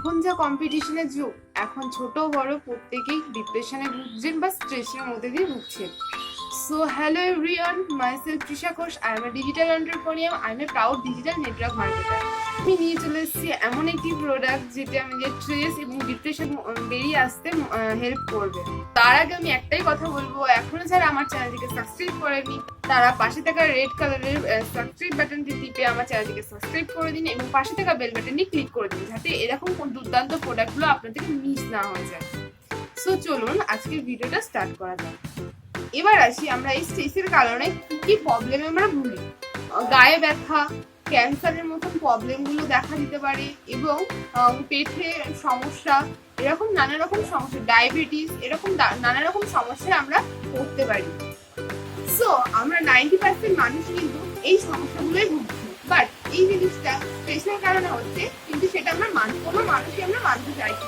এখন যা কম্পিটিশনের যুগ, এখন ছোট বড় প্রত্যেকেই ডিপ্রেশনে ভুগছেন বা স্ট্রেসের মধ্যে দিয়ে ভুগছেন। So hello everyone myself Trisha Ghosh I am a digital entrepreneur I am a proud digital network marketer আমি নিয়ে চলে এসেছি এমন একটি প্রোডাক্ট যেটা আমাদের স্ট্রেস এবং ডিপ্রেশন বেরিয়ে আসতে হেল্প করবে। তার আগে আমি একটাই কথা বলব এখনও যারা আমার চ্যানেলটিকে সাবস্ক্রাইব করেনি তারা পাশে থাকা রেড কালারের সাবস্ক্রাইব বাটনটি টিপে আমার চ্যানেলটিকে সাবস্ক্রাইব করে দিন এবং পাশে থাকা বেল বাটনটি ক্লিক করে দিন যাতে এরকম দুর্দান্ত প্রোডাক্টগুলো আপনাদের মিস না হয়ে যায়। সো চলুন আজকের ভিডিওটা স্টার্ট করা যাক। এবার আসি আমরা এই স্ট্রেসের কারণে কি কি প্রবলেমে আমরা আহ, গায়ে ব্যথা ক্যান্সারের মতন প্রবলেমগুলো দেখা দিতে পারে এবং পেটে সমস্যা, এরকম নানা রকম সমস্যা ডায়াবেটিস এরকম নানা রকম সমস্যায় আমরা পড়তে পারি। সো আমরা নাইনটি পার্সেন্ট মানুষ কিন্তু এই সমস্যাগুলোই ভুগছি। বাট এই জিনিসটা স্ট্রেসের কারণে হচ্ছে কিন্তু সেটা আমরা মান, কোনো মানুষই আমরা মানতে চাইছি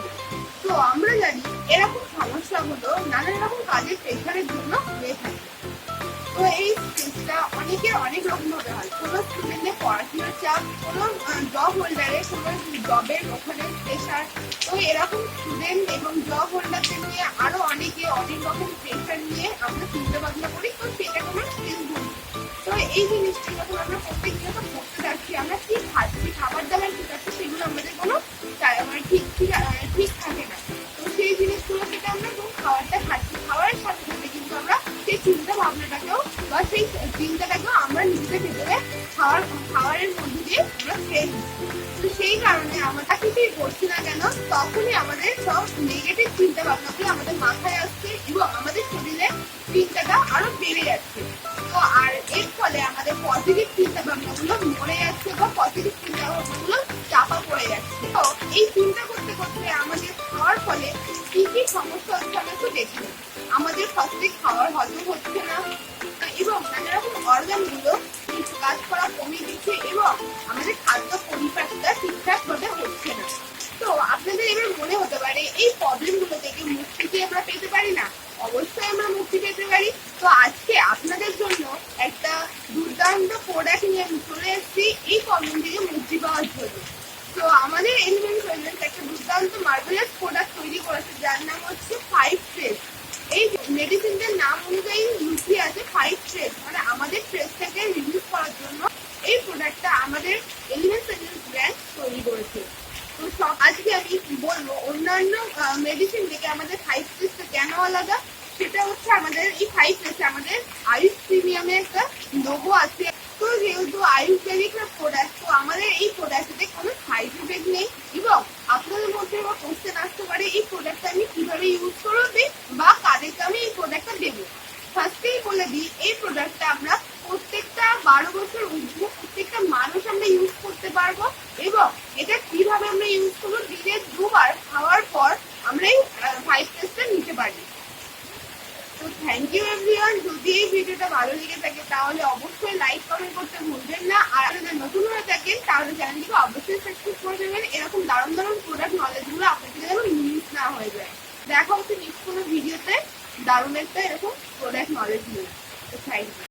তো আমরা জানি এরকম সমস্যাগুলো নানান রকম কাজের প্রেশারের জন্য অনেকের অনেক রকম ভাবে হয়। কোনো স্টুডেন্টের পড়াশোনার চাপ, কোনো জব হোল্ডারে কোনো জবের ওখানে প্রেশার তো এরকম স্টুডেন্ট এবং জব হোল্ডারদের নিয়ে আরও অনেকে অনেক রকম প্রেশার নিয়ে আমরা চিন্তা ভাবনা করি, তো সেটা কোনো তো এই জিনিসটা যখন আমরা প্রত্যেক দিন পড়তে যাচ্ছি, আমরা কি খাচ্ছি? খাবার দাবার কি খাচ্ছি? ভাবনাটাকেও বা সেই চিন্তাটাকেও আমরা নিজেদের ভেতরে খাওয়ার খাবারের মধ্যে দিয়ে আমরা খেয়ে নিচ্ছি। তো সেই কারণে আমরা কিছুই করছি না কেন, তখনই আমাদের সব নেগেটিভ চিন্তা ভাবনাগুলো আমাদের মাথায় আসছে এবং আমাদের শরীরে চিন্তাটা আরও বেড়ে যাচ্ছে। তো আর এর ফলে আমাদের পজিটিভ চিন্তা ভাবনাগুলো মরে যাচ্ছে বা পজিটিভ চিন্তা ভাবনাগুলো চাপা পড়ে যাচ্ছে। তো এই চিন্তা করতে করতে আমাদের খাওয়ার ফলে কি কি সমস্যা দেখি আমাদের ফার্স্টে খাওয়ার হজম হচ্ছে না। এবং নানা রকম অর্গানগুলো কাজ করা কমিয়ে দিচ্ছে এবং আমাদের খাদ্য পরিপাকটা ঠিকঠাক ভাবে হচ্ছে না। তো আপনাদের এবার মনে হতে পারে, এই প্রবলেমগুলো থেকে মুক্তি কি আমরা পেতে পারি না? অবশ্যই আমরা মুক্তি পেতে পারি। তো আজকে আপনাদের জন্য একটা দুর্দান্ত প্রোডাক্ট নিয়ে আমি চলে এসেছি, এই প্রবলেম থেকে মুক্তি পাওয়ার জন্য। তো আমাদের এলিমেন্ট একটা দুর্দান্ত মার্ভেলাস প্রোডাক্ট তৈরি করেছে যার নাম হচ্ছে ফাইভ ট্রেস এই মেডিসিনটার নাম অনুযায়ী লুকিয়ে আছে ফাইভ ট্রেস মানে আমাদের ট্রেসটাকে রিডিউস করার জন্য এই প্রোডাক্টটা আমাদের এলিমেন্ট ফ্রেগরেন্স ব্র্যান্ড করেছে তো আজকে আমি বলব? অন্যান্য মেডিসিন থেকে আমাদের ফাইভ ট্রেসটা কেন আলাদা? সেটা হচ্ছে আমাদের এই ফাইভ ট্রেসে আমাদের আয়ুষ প্রিমিয়ামে একটা লোগো আছে। তো যেহেতু আয়ুর্বেদিক প্রোডাক্ট তো আমাদের এই প্রোডাক্টে কোনো সাইড ইফেক্ট নেই। এবং আপনাদের মধ্যে বা কোশ্চেন আসতে পারে, এই প্রোডাক্টটা আমি কীভাবে ইউজ করব বা কাদেরকে আমি এই প্রোডাক্টটা দেবো? ফার্স্টেই বলে দিই, এই প্রোডাক্টটা আমরা প্রত্যেকটা বারো বছর ঊর্ধ্ব প্রত্যেকটা মানুষ আমরা ইউজ করতে পারব এবং এটা কীভাবে আমরা ইউজ করব দিনে দুবার খাওয়ার পর আমরা এই ফাইভ টেস্টটা নিতে পারি। তো থ্যাংক ইউ এভরিওয়ান যদি এই ভিডিওটা ভালো লেগে থাকে, তাহলে অবশ্যই লাইক কমেন্ট করতে ভুলবেন না। আর যদি নতুন হয়ে থাকেন, তাহলে চ্যানেলটিকে অবশ্যই সাবস্ক্রাইব করে দেবেন। এরকম দারুণ দারুণ প্রোডাক্ট নলেজগুলো আপনাদের যেন মিস না হয়ে যায়। দেখা হচ্ছে নেক্সট কোনো ভিডিওতে দারুণ একটা এরকম প্রোডাক্ট নলেজ নিয়ে। তো থ্যাংক ইউ